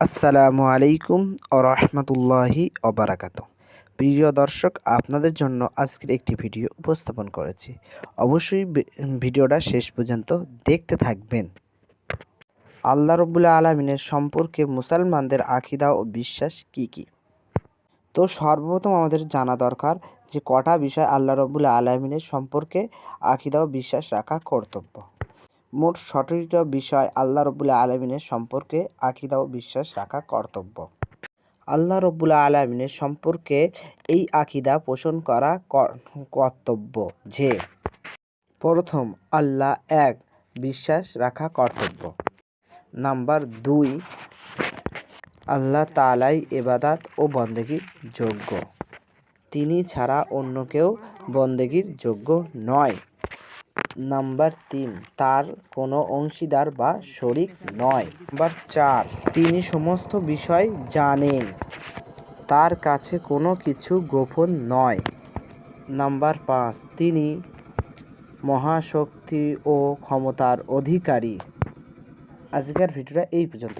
আসসালামু আলাইকুম ও রহমতুল্লাহি অবরাকাত প্রিয় দর্শক, আপনাদের জন্য আজকের একটি ভিডিও উপস্থাপন করেছি। অবশ্যই ভিডিওটা শেষ পর্যন্ত দেখতে থাকবেন। আল্লাহ রবুল্লা আলমিনের সম্পর্কে মুসলমানদের আখিদা ও বিশ্বাস কি কি? তো সর্বপ্রথম আমাদের জানা দরকার যে কটা বিষয় আল্লাহ রবুল্লা আলমিনের সম্পর্কে আকিদা ও বিশ্বাস রাখা কর্তব্য। মোট সতেরোটা বিষয় আল্লাহ রবুল্লা আলমিনের সম্পর্কে আকিদা ও বিশ্বাস রাখা কর্তব্য। আল্লাহ রব্বুল্লা আলমিনের সম্পর্কে এই আকিদা পোষণ কর- কর্তব্য যে প্রথম, আল্লাহ এক, বিশ্বাস রাখা কর্তব্য। নাম্বার দুই, আল্লাহ তালাই এবাদাত ও বন্দেগীর যোগ্য। তিনি ছাড়া অন্য কেউ বন্দেগীর যোগ্য নয়। নাম্বার তিন, তার কোনো অংশীদার বা শরিক নয়। নাম্বার চার, তিনি সমস্ত বিষয় জানেন, তার কাছে কোনো কিছু গোপন নয়। নাম্বার পাঁচ, তিনি মহাশক্তি ও ক্ষমতার অধিকারী। আজকের ভিডিওটা এই পর্যন্ত